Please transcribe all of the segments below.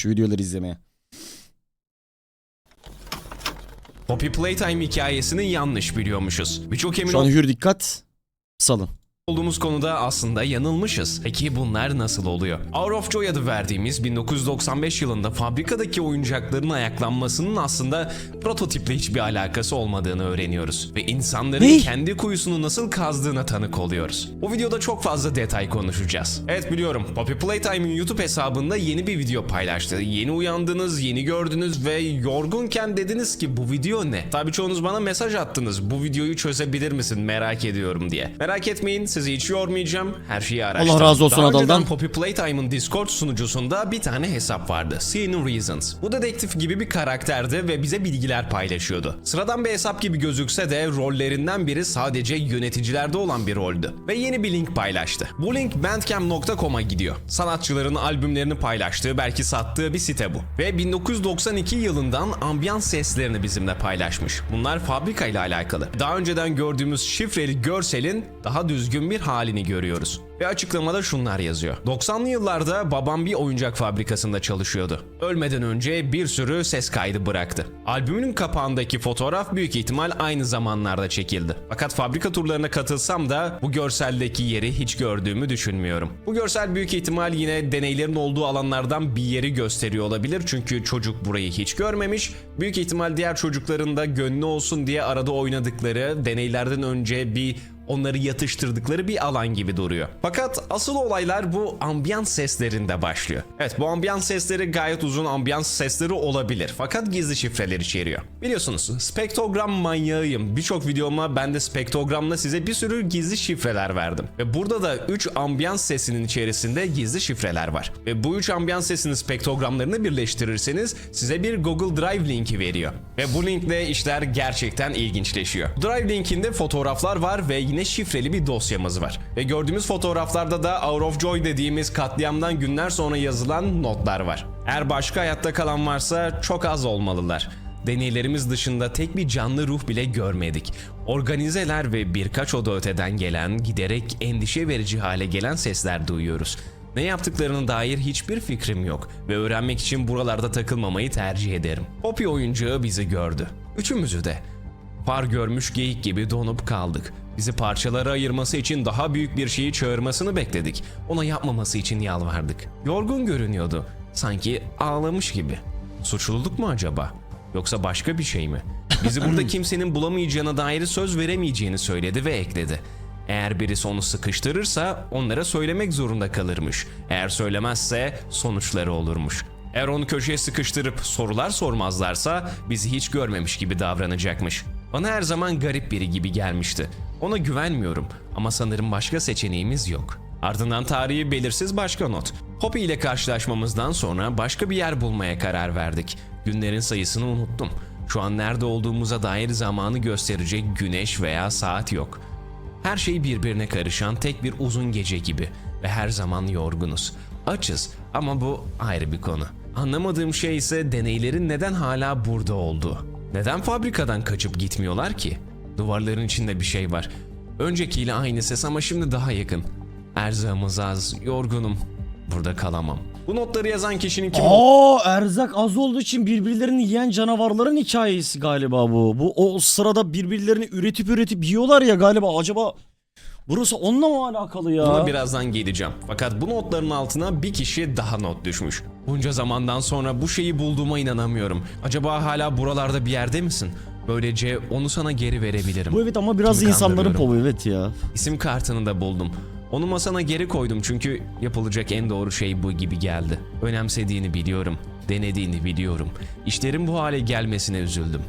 Şu videoları izlemeye. Poppy Playtime hikayesini yanlış biliyormuşuz. Birçok emin Şu an hür dikkat. Salın. Olduğumuz konuda aslında yanılmışız. Peki bunlar nasıl oluyor? Hour of Joy adı verdiğimiz 1995 yılında fabrikadaki oyuncakların ayaklanmasının aslında prototiple hiçbir alakası olmadığını öğreniyoruz. Ve insanların Ne? kendi kuyusunu nasıl kazdığına tanık oluyoruz. Bu videoda çok fazla detay konuşacağız. Evet biliyorum Poppy Playtime'ın YouTube hesabında yeni bir video paylaştı. Yeni uyandınız, yeni gördünüz ve yorgunken dediniz ki bu video ne? Tabii çoğunuz bana mesaj attınız. Bu videoyu çözebilir misin merak ediyorum diye. Merak etmeyin sizi hiç yormayacağım. Her şeyi araştırdım. razı olsun Daha Adal'dan. Poppy Playtime'ın Discord sunucusunda bir tane hesap vardı. Seeing Reasons. Bu dedektif gibi bir karakterdi ve bize bilgiler paylaşıyordu. Sıradan bir hesap gibi gözükse de rollerinden biri sadece yöneticilerde olan bir roldü. Ve yeni bir link paylaştı. Bu link bandcamp.com'a gidiyor. Sanatçıların albümlerini paylaştığı, belki sattığı bir site bu. Ve 1992 yılından ambiyans seslerini bizimle paylaşmış. Bunlar fabrika ile alakalı. Daha önceden gördüğümüz şifreli görselin daha düzgün bir halini görüyoruz. Ve açıklamada şunlar yazıyor. 90'lı yıllarda babam bir oyuncak fabrikasında çalışıyordu. Ölmeden önce bir sürü ses kaydı bıraktı. Albümünün kapağındaki fotoğraf büyük ihtimal aynı zamanlarda çekildi. Fakat fabrika turlarına katılsam da bu görseldeki yeri hiç gördüğümü düşünmüyorum. Bu görsel büyük ihtimal yine deneylerin olduğu alanlardan bir yeri gösteriyor olabilir çünkü çocuk burayı hiç görmemiş. Büyük ihtimal diğer çocukların da gönlü olsun diye arada oynadıkları deneylerden önce bir onları yatıştırdıkları bir alan gibi duruyor. Fakat asıl olaylar bu ambiyans seslerinde başlıyor. Evet bu ambiyans sesleri gayet uzun ambiyans sesleri olabilir fakat gizli şifreler içeriyor. Biliyorsunuz spektrogram manyağıyım. Birçok videoma ben de spektrogramla size bir sürü gizli şifreler verdim. Ve burada da 3 ambiyans sesinin içerisinde gizli şifreler var. Ve bu 3 ambiyans sesinin spektrogramlarını birleştirirseniz size bir Google Drive linki veriyor. Ve bu linkle işler gerçekten ilginçleşiyor. Drive linkinde fotoğraflar var ve yine şifreli bir dosyamız var. Ve gördüğümüz fotoğraflarda da Hour of Joy dediğimiz katliamdan günler sonra yazılan notlar var. Eğer başka hayatta kalan varsa çok az olmalılar. Deneylerimiz dışında tek bir canlı ruh bile görmedik. Organizeler ve birkaç oda öteden gelen, giderek endişe verici hale gelen sesler duyuyoruz. Ne yaptıklarına dair hiçbir fikrim yok ve öğrenmek için buralarda takılmamayı tercih ederim. Poppy oyuncağı bizi gördü. Üçümüzü de. Far görmüş geyik gibi donup kaldık. Bizi parçalara ayırması için daha büyük bir şeyi çağırmasını bekledik. Ona yapmaması için yalvardık. Yorgun görünüyordu. Sanki ağlamış gibi. Suçluluk mu acaba? Yoksa başka bir şey mi? Bizi burada kimsenin bulamayacağına dair söz veremeyeceğini söyledi ve ekledi. Eğer birisi onu sıkıştırırsa onlara söylemek zorunda kalırmış. Eğer söylemezse sonuçları olurmuş. Eğer onu köşeye sıkıştırıp sorular sormazlarsa bizi hiç görmemiş gibi davranacakmış. Bana her zaman garip biri gibi gelmişti. Ona güvenmiyorum ama sanırım başka seçeneğimiz yok. Ardından tarihi belirsiz başka not. Poppy ile karşılaşmamızdan sonra başka bir yer bulmaya karar verdik. Günlerin sayısını unuttum. Şu an nerede olduğumuza dair zamanı gösterecek güneş veya saat yok. Her şey birbirine karışan tek bir uzun gece gibi ve her zaman yorgunuz. Açız ama bu ayrı bir konu. Anlamadığım şey ise deneylerin neden hala burada olduğu. Neden fabrikadan kaçıp gitmiyorlar ki? Duvarların içinde bir şey var. Öncekiyle aynı ses ama şimdi daha yakın. Erzağımız az, yorgunum. Burada kalamam. Bu notları yazan kişinin kim Aa erzak az olduğu için birbirlerini yiyen canavarların hikayesi galiba bu. Bu o sırada birbirlerini üretip üretip yiyorlar ya galiba. Acaba burası onunla mı alakalı ya? Birazdan geleceğim. Fakat bu notların altına bir kişi daha not düşmüş. Bunca zamandan sonra bu şeyi bulduğuma inanamıyorum. Acaba hala buralarda bir yerde misin? Böylece onu sana geri verebilirim. Bu evet ama biraz Kimi insanların povu evet ya. İsim kartını da buldum. Onu masana geri koydum çünkü yapılacak en doğru şey bu gibi geldi. Önemsediğini biliyorum, denediğini biliyorum. İşlerin bu hale gelmesine üzüldüm.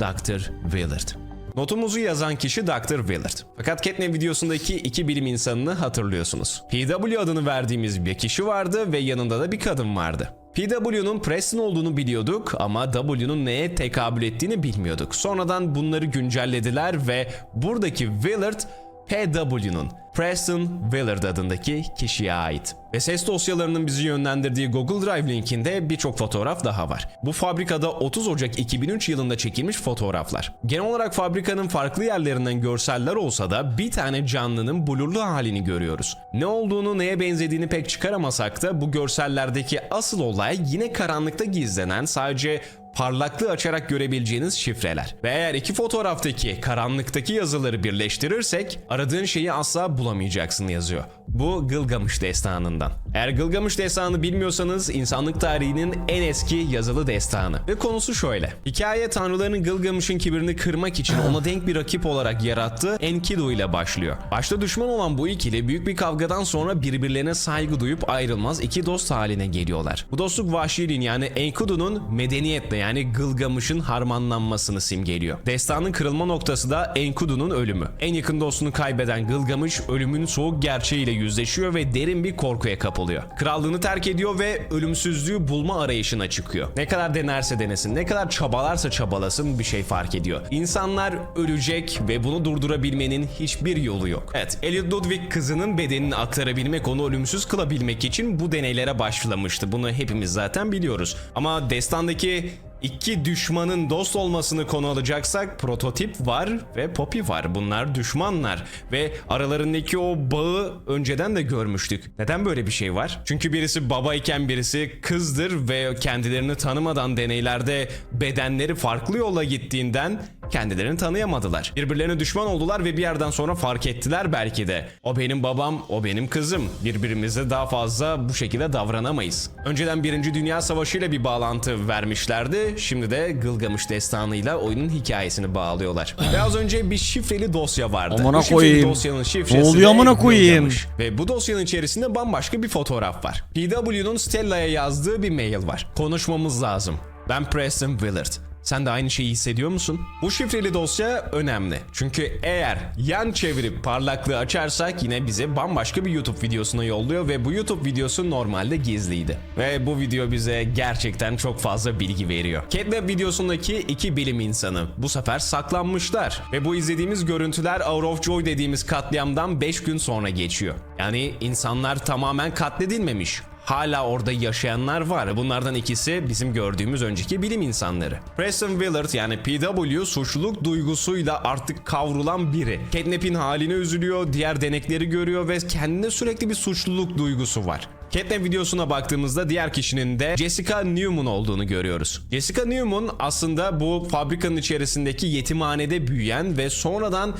Dr. Willard. Notumuzu yazan kişi Dr. Willard. Fakat Catnap videosundaki iki bilim insanını hatırlıyorsunuz. PW adını verdiğimiz bir kişi vardı ve yanında da bir kadın vardı. PW'nun Preston olduğunu biliyorduk ama W'nun neye tekabül ettiğini bilmiyorduk. Sonradan bunları güncellediler ve buradaki Willard PW'nun Preston Willard adındaki kişiye ait. Ve ses dosyalarının bizi yönlendirdiği Google Drive linkinde birçok fotoğraf daha var. Bu fabrikada 30 Ocak 2003 yılında çekilmiş fotoğraflar. Genel olarak fabrikanın farklı yerlerinden görseller olsa da bir tane canlının blurlu halini görüyoruz. Ne olduğunu neye benzediğini pek çıkaramasak da bu görsellerdeki asıl olay yine karanlıkta gizlenen sadece parlaklığı açarak görebileceğiniz şifreler. Ve eğer iki fotoğraftaki karanlıktaki yazıları birleştirirsek aradığın şeyi asla bulamayacaksın yazıyor. Bu Gılgamış destanından. Eğer Gılgamış destanı bilmiyorsanız insanlık tarihinin en eski yazılı destanı. Ve konusu şöyle. Hikaye tanrıların Gılgamış'ın kibirini kırmak için ona denk bir rakip olarak yarattığı Enkidu ile başlıyor. Başta düşman olan bu ikili büyük bir kavgadan sonra birbirlerine saygı duyup ayrılmaz iki dost haline geliyorlar. Bu dostluk vahşiliğin yani Enkidu'nun medeniyetle yani Gılgamış'ın harmanlanmasını simgeliyor. Destanın kırılma noktası da Enkidu'nun ölümü. En yakın dostunu kaybeden Gılgamış ölümün soğuk gerçeğiyle yüzleşiyor ve derin bir korkuya kapılıyor. Krallığını terk ediyor ve ölümsüzlüğü bulma arayışına çıkıyor. Ne kadar denerse denesin, ne kadar çabalarsa çabalasın bir şey fark ediyor. İnsanlar ölecek ve bunu durdurabilmenin hiçbir yolu yok. Evet, Elliot Ludwig kızının bedenini aktarabilmek, onu ölümsüz kılabilmek için bu deneylere başlamıştı. Bunu hepimiz zaten biliyoruz. Ama destandaki İki düşmanın dost olmasını konu alacaksak prototip var ve Poppy var. Bunlar düşmanlar ve aralarındaki o bağı önceden de görmüştük. Neden böyle bir şey var? Çünkü birisi babayken birisi kızdır ve kendilerini tanımadan deneylerde bedenleri farklı yola gittiğinden kendilerini tanıyamadılar. Birbirlerine düşman oldular ve bir yerden sonra fark ettiler belki de. O benim babam, o benim kızım. Birbirimize daha fazla bu şekilde davranamayız. Önceden Birinci Dünya Savaşı ile bir bağlantı vermişlerdi. Şimdi de Gılgamış destanıyla oyunun hikayesini bağlıyorlar. ve az önce bir şifreli dosya vardı. Amına Bu şifreli koyayım. dosyanın şifresi Ne oluyor de amına koyayım? Gılgamış. Ve bu dosyanın içerisinde bambaşka bir fotoğraf var. PW'nun Stella'ya yazdığı bir mail var. Konuşmamız lazım. Ben Preston Willard. Sen de aynı şeyi hissediyor musun? Bu şifreli dosya önemli. Çünkü eğer yan çevirip parlaklığı açarsak yine bize bambaşka bir YouTube videosuna yolluyor ve bu YouTube videosu normalde gizliydi. Ve bu video bize gerçekten çok fazla bilgi veriyor. Catnap videosundaki iki bilim insanı bu sefer saklanmışlar. Ve bu izlediğimiz görüntüler Hour of Joy dediğimiz katliamdan 5 gün sonra geçiyor. Yani insanlar tamamen katledilmemiş hala orada yaşayanlar var. Bunlardan ikisi bizim gördüğümüz önceki bilim insanları. Preston Willard yani PW suçluluk duygusuyla artık kavrulan biri. Catnap'in haline üzülüyor, diğer denekleri görüyor ve kendine sürekli bir suçluluk duygusu var. Catnap videosuna baktığımızda diğer kişinin de Jessica Newman olduğunu görüyoruz. Jessica Newman aslında bu fabrikanın içerisindeki yetimhanede büyüyen ve sonradan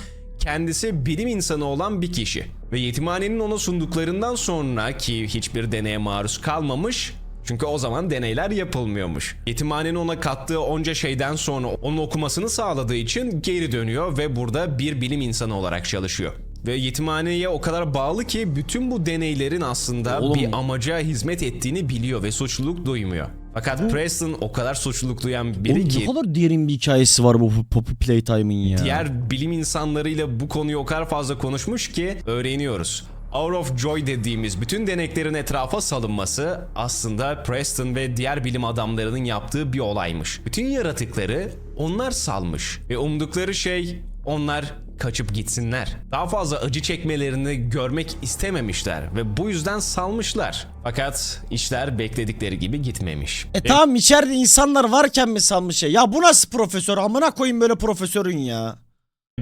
kendisi bilim insanı olan bir kişi. Ve yetimhanenin ona sunduklarından sonra ki hiçbir deneye maruz kalmamış çünkü o zaman deneyler yapılmıyormuş. Yetimhanenin ona kattığı onca şeyden sonra onun okumasını sağladığı için geri dönüyor ve burada bir bilim insanı olarak çalışıyor. Ve yetimhaneye o kadar bağlı ki bütün bu deneylerin aslında Oğlum. bir amaca hizmet ettiğini biliyor ve suçluluk duymuyor. Fakat Preston o kadar suçluluk duyan biri Oğlum ki ne kadar derin bir hikayesi var bu Poppy Playtime'ın ya. diğer bilim insanlarıyla bu konuyu o kadar fazla konuşmuş ki öğreniyoruz. Hour of Joy dediğimiz bütün deneklerin etrafa salınması aslında Preston ve diğer bilim adamlarının yaptığı bir olaymış. Bütün yaratıkları onlar salmış ve umdukları şey onlar kaçıp gitsinler. Daha fazla acı çekmelerini görmek istememişler ve bu yüzden salmışlar. Fakat işler bekledikleri gibi gitmemiş. E tamam içeride insanlar varken mi sanmış ya? Ya bu nasıl profesör? Amına koyayım böyle profesörün ya.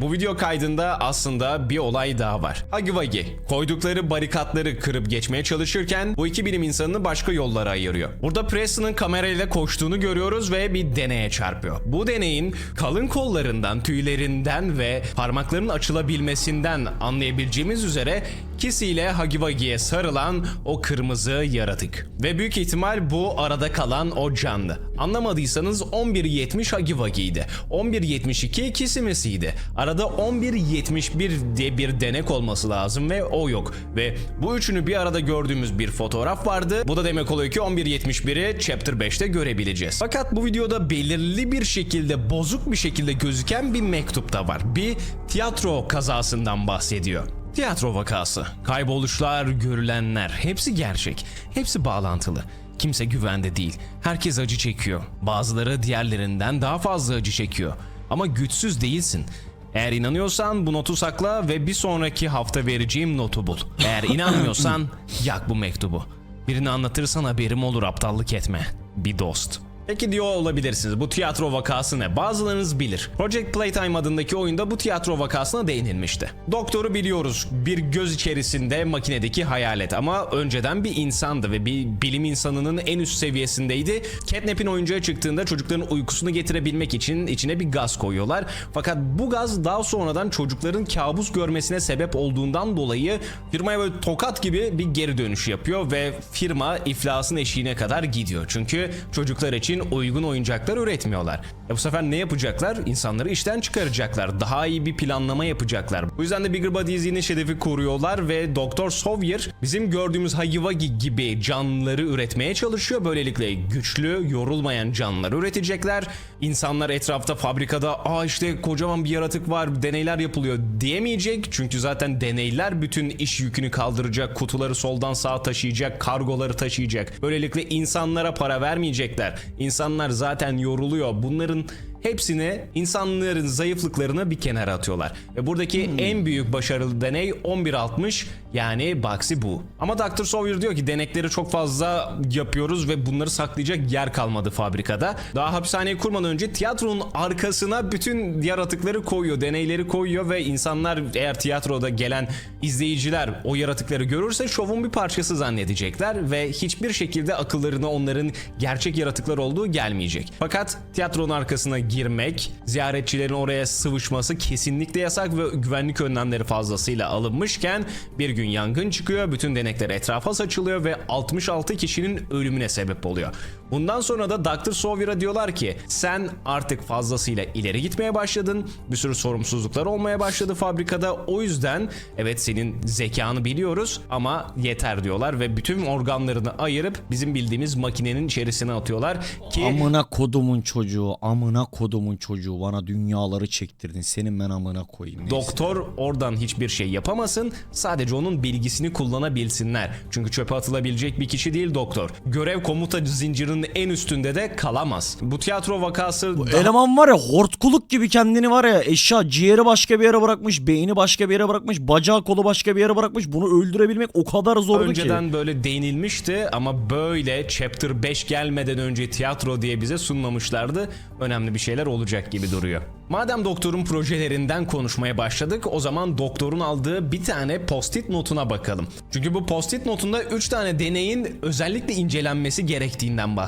Bu video kaydında aslında bir olay daha var. Hagi Wagi koydukları barikatları kırıp geçmeye çalışırken bu iki bilim insanını başka yollara ayırıyor. Burada Preston'ın kamerayla koştuğunu görüyoruz ve bir deneye çarpıyor. Bu deneyin kalın kollarından, tüylerinden ve parmaklarının açılabilmesinden anlayabileceğimiz üzere Kissy ile Hagi Wagi'ye sarılan o kırmızı yaratık. Ve büyük ihtimal bu arada kalan o canlı. Anlamadıysanız 11.70 Hagi Wagi'ydi. 11.72 Kissimesiydi. Arada 11.71 diye bir denek olması lazım ve o yok. Ve bu üçünü bir arada gördüğümüz bir fotoğraf vardı. Bu da demek oluyor ki 11.71'i Chapter 5'te görebileceğiz. Fakat bu videoda belirli bir şekilde bozuk bir şekilde gözüken bir mektup da var. Bir tiyatro kazasından bahsediyor. Tiyatro vakası, kayboluşlar, görülenler hepsi gerçek, hepsi bağlantılı. Kimse güvende değil. Herkes acı çekiyor. Bazıları diğerlerinden daha fazla acı çekiyor. Ama güçsüz değilsin. Eğer inanıyorsan bu notu sakla ve bir sonraki hafta vereceğim notu bul. Eğer inanmıyorsan yak bu mektubu. Birini anlatırsan haberim olur aptallık etme. Bir dost. Peki diyor olabilirsiniz bu tiyatro vakası ne? Bazılarınız bilir. Project Playtime adındaki oyunda bu tiyatro vakasına değinilmişti. Doktoru biliyoruz. Bir göz içerisinde makinedeki hayalet ama önceden bir insandı ve bir bilim insanının en üst seviyesindeydi. Catnap'in oyuncuya çıktığında çocukların uykusunu getirebilmek için içine bir gaz koyuyorlar. Fakat bu gaz daha sonradan çocukların kabus görmesine sebep olduğundan dolayı firmaya böyle tokat gibi bir geri dönüş yapıyor ve firma iflasın eşiğine kadar gidiyor. Çünkü çocuklar için uygun oyuncaklar üretmiyorlar. E bu sefer ne yapacaklar? İnsanları işten çıkaracaklar. Daha iyi bir planlama yapacaklar. Bu yüzden de Bigger Bodies Initiative'i kuruyorlar ve Doktor Sawyer bizim gördüğümüz Hayivagi gibi canlıları üretmeye çalışıyor. Böylelikle güçlü, yorulmayan canlılar üretecekler. İnsanlar etrafta fabrikada aa işte kocaman bir yaratık var deneyler yapılıyor diyemeyecek. Çünkü zaten deneyler bütün iş yükünü kaldıracak, kutuları soldan sağa taşıyacak, kargoları taşıyacak. Böylelikle insanlara para vermeyecekler. İnsanlar zaten yoruluyor. Bunların hepsini insanların zayıflıklarını bir kenara atıyorlar. Ve buradaki en büyük başarılı deney 1160 yani Baxi bu. Ama Dr. Sawyer diyor ki denekleri çok fazla yapıyoruz ve bunları saklayacak yer kalmadı fabrikada. Daha hapishaneyi kurmadan önce tiyatronun arkasına bütün yaratıkları koyuyor, deneyleri koyuyor ve insanlar eğer tiyatroda gelen izleyiciler o yaratıkları görürse şovun bir parçası zannedecekler ve hiçbir şekilde akıllarına onların gerçek yaratıklar olduğu gelmeyecek. Fakat tiyatronun arkasına girmek, ziyaretçilerin oraya sıvışması kesinlikle yasak ve güvenlik önlemleri fazlasıyla alınmışken bir gün yangın çıkıyor, bütün denekler etrafa saçılıyor ve 66 kişinin ölümüne sebep oluyor. Bundan sonra da Dr. Sawyer'a diyorlar ki sen artık fazlasıyla ileri gitmeye başladın. Bir sürü sorumsuzluklar olmaya başladı fabrikada. O yüzden evet senin zekanı biliyoruz ama yeter diyorlar ve bütün organlarını ayırıp bizim bildiğimiz makinenin içerisine atıyorlar ki Amına kodumun çocuğu, amına kodumun çocuğu bana dünyaları çektirdin. Senin ben amına koyayım. Neyse. Doktor oradan hiçbir şey yapamasın. Sadece onun bilgisini kullanabilsinler. Çünkü çöpe atılabilecek bir kişi değil doktor. Görev komuta zincirinin en üstünde de kalamaz. Bu tiyatro vakası daha- Eleman var ya hortkuluk gibi kendini var ya eşya ciğeri başka bir yere bırakmış, beyni başka bir yere bırakmış, bacağı kolu başka bir yere bırakmış. Bunu öldürebilmek o kadar zordu önceden ki. böyle değinilmişti ama böyle chapter 5 gelmeden önce tiyatro diye bize sunmamışlardı. Önemli bir şeyler olacak gibi duruyor. Madem doktorun projelerinden konuşmaya başladık o zaman doktorun aldığı bir tane post-it notuna bakalım. Çünkü bu post-it notunda 3 tane deneyin özellikle incelenmesi gerektiğinden bahsediyor.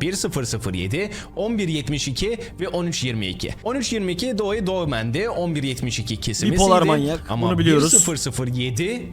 1007, 1172 ve 1322. 1322 Doğu Doğmen'di, 1172 kesimesiydi. Bipolar manyak, Ama bunu biliyoruz. 1007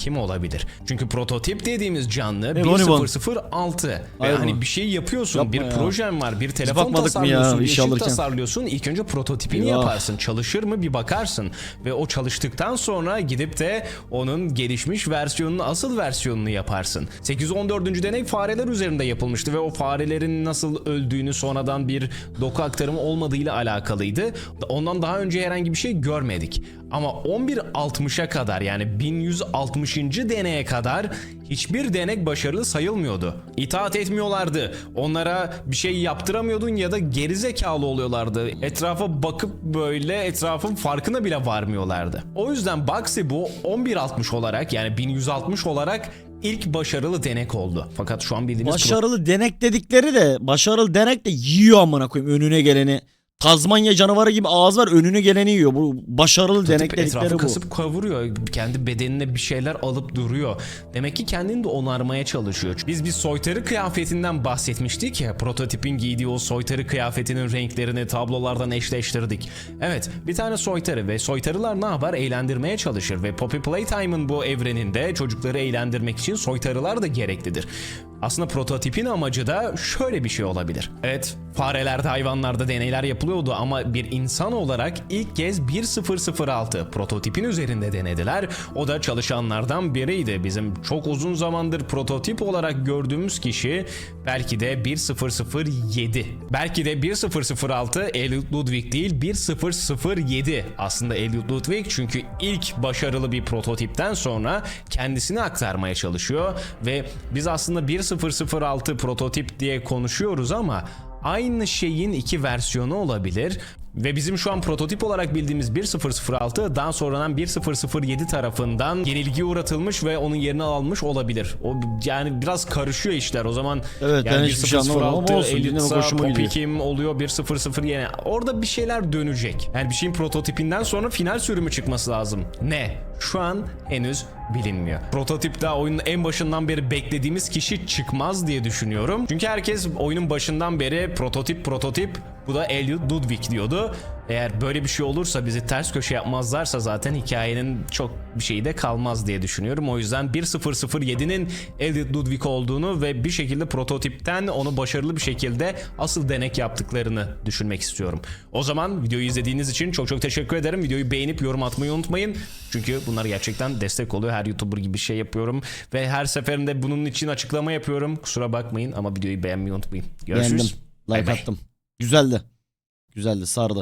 kim olabilir? Çünkü prototip dediğimiz canlı Ne, Bonibon? 1006 ve hani bir şey yapıyorsun, Yapma bir ya. projen var, bir telefon ya tasarlıyorsun, bir iş ışık alırken? tasarlıyorsun. İlk önce prototipini Ya. yaparsın. Çalışır mı bir bakarsın ve o çalıştıktan sonra gidip de onun gelişmiş versiyonunu, asıl versiyonunu yaparsın. 814. deney fareler üzerinde yapılmıştı ve o farelerin nasıl öldüğünü sonradan bir doku aktarımı olmadığıyla alakalıydı. Ondan daha önce herhangi bir şey görmedik. Ama 1160'a kadar yani 1160. deneye kadar hiçbir denek başarılı sayılmıyordu. İtaat etmiyorlardı. Onlara bir şey yaptıramıyordun ya da gerizekalı oluyorlardı. Etrafa bakıp böyle etrafın farkına bile varmıyorlardı. O yüzden Baxi bu 1160 olarak yani 1160 olarak ilk başarılı denek oldu. Fakat şu an bildiğimiz Başarılı denek dedikleri de başarılı denek de yiyor amına koyayım önüne geleni. Tazmanya canavarı gibi ağız var önüne geleni yiyor. Bu başarılı denek Prototip dedikleri bu. kasıp kavuruyor. Kendi bedenine bir şeyler alıp duruyor. Demek ki kendini de onarmaya çalışıyor. Biz bir soytarı kıyafetinden bahsetmiştik ya. Prototipin giydiği o soytarı kıyafetinin renklerini tablolardan eşleştirdik. Evet bir tane soytarı ve soytarılar ne yapar? Eğlendirmeye çalışır ve Poppy Playtime'ın bu evreninde çocukları eğlendirmek için soytarılar da gereklidir. Aslında prototipin amacı da şöyle bir şey olabilir. Evet, farelerde, hayvanlarda deneyler yapılıyordu ama bir insan olarak ilk kez 1006 prototipin üzerinde denediler. O da çalışanlardan biriydi. Bizim çok uzun zamandır prototip olarak gördüğümüz kişi belki de 1007. Belki de 1006 Elliot Ludwig değil 1007 aslında Elliot Ludwig çünkü ilk başarılı bir prototipten sonra kendisini aktarmaya çalışıyor ve biz aslında 1006 prototip diye konuşuyoruz ama aynı şeyin iki versiyonu olabilir. Ve bizim şu an prototip olarak bildiğimiz 1006 daha sonradan 1007 tarafından yenilgiye uğratılmış ve onun yerine almış olabilir. O yani biraz karışıyor işler. O zaman Evet, yani hiçbir şey anlamadım ama 1006 olsun, yine Elitsa, hoşuma Poppy gidiyor. kim oluyor 100 yine. Orada bir şeyler dönecek. Yani bir şeyin prototipinden sonra final sürümü çıkması lazım. Ne? Şu an henüz bilinmiyor. Prototip daha oyunun en başından beri beklediğimiz kişi çıkmaz diye düşünüyorum. Çünkü herkes oyunun başından beri prototip prototip bu da Elliot Ludwig diyordu. Eğer böyle bir şey olursa bizi ters köşe yapmazlarsa zaten hikayenin çok bir şeyi de kalmaz diye düşünüyorum. O yüzden 1007'nin Elliot Ludwig olduğunu ve bir şekilde prototipten onu başarılı bir şekilde asıl denek yaptıklarını düşünmek istiyorum. O zaman videoyu izlediğiniz için çok çok teşekkür ederim. Videoyu beğenip yorum atmayı unutmayın. Çünkü bunlar gerçekten destek oluyor. Her YouTuber gibi bir şey yapıyorum. Ve her seferinde bunun için açıklama yapıyorum. Kusura bakmayın ama videoyu beğenmeyi unutmayın. Görüşürüz. Beğendim. Like bay. attım. Güzeldi. Güzeldi sardı.